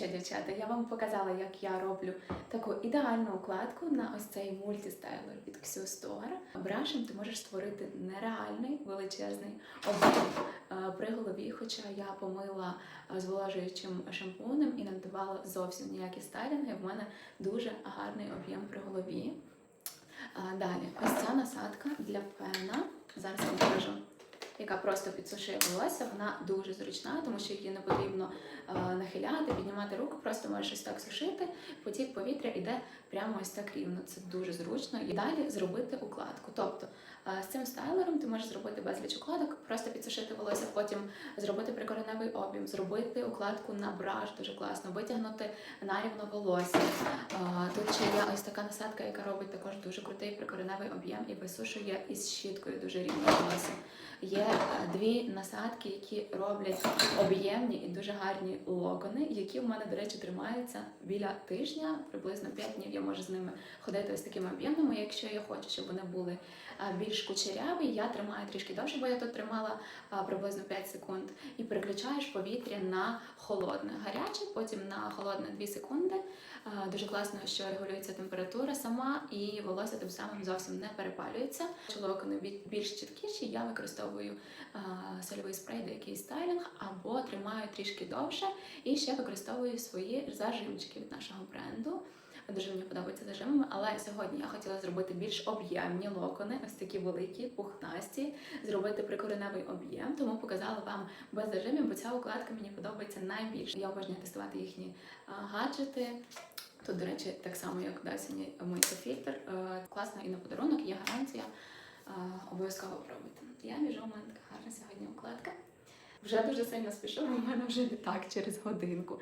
що, дівчата, я вам показала, як я роблю таку ідеальну укладку на ось цей мультістайлер від Xiu Store. Брашем ти можеш створити нереальний величезний об'єм е, при голові, хоча я помила е, зволожуючим шампунем і не додавала зовсім ніякі стайлінги. В мене дуже гарний об'єм при голові. Далі, ось ця насадка для пена. Зараз вам покажу. Яка просто підсушує волосся, вона дуже зручна, тому що її не потрібно е, нахиляти, піднімати руку, просто можеш ось так сушити. Потік повітря йде прямо ось так рівно. Це дуже зручно. І далі зробити укладку. Тобто е, з цим стайлером ти можеш зробити безліч укладок, просто підсушити волосся, потім зробити прикореневий об'єм, зробити укладку на браш, дуже класно, витягнути нарівно волосся. Е, Тут ще є ось така насадка, яка робить також дуже крутий прикореневий об'єм і висушує із щіткою дуже рівно волосся. Є е, дві насадки, які роблять об'ємні і дуже гарні локони, які в мене, до речі, тримаються біля тижня, приблизно 5 днів я можу з ними ходити ось такими об'ємними. Якщо я хочу, щоб вони були е, більш кучеряві, я тримаю трішки довше, бо я тут тримала е, приблизно 5 секунд, і переключаєш повітря на холодне, гаряче, потім на холодне 2 секунди. Дуже класно, що регулюється температура сама, і волосся тим самим зовсім не перепалюється. Локони більш чіткіші, я використовую сольовий спрей до якийсь стайлінг або тримаю трішки довше і ще використовую свої зажимчики від нашого бренду. Дуже мені подобаються зажимами, але сьогодні я хотіла зробити більш об'ємні локони, ось такі великі, пухнасті, зробити прикореневий об'єм, тому показала вам без зажимів, бо ця укладка мені подобається найбільше. Я обожнюю тестувати їхні гаджети. Тут, до речі, так само, як Dyson мийся фільтр. Е, Класно і на подарунок, є гарантія. Обов'язково пробуйте. Я біжу, у мене така гарна сьогодні укладка. Вже дуже сильно спішу, у мене вже літак через годинку.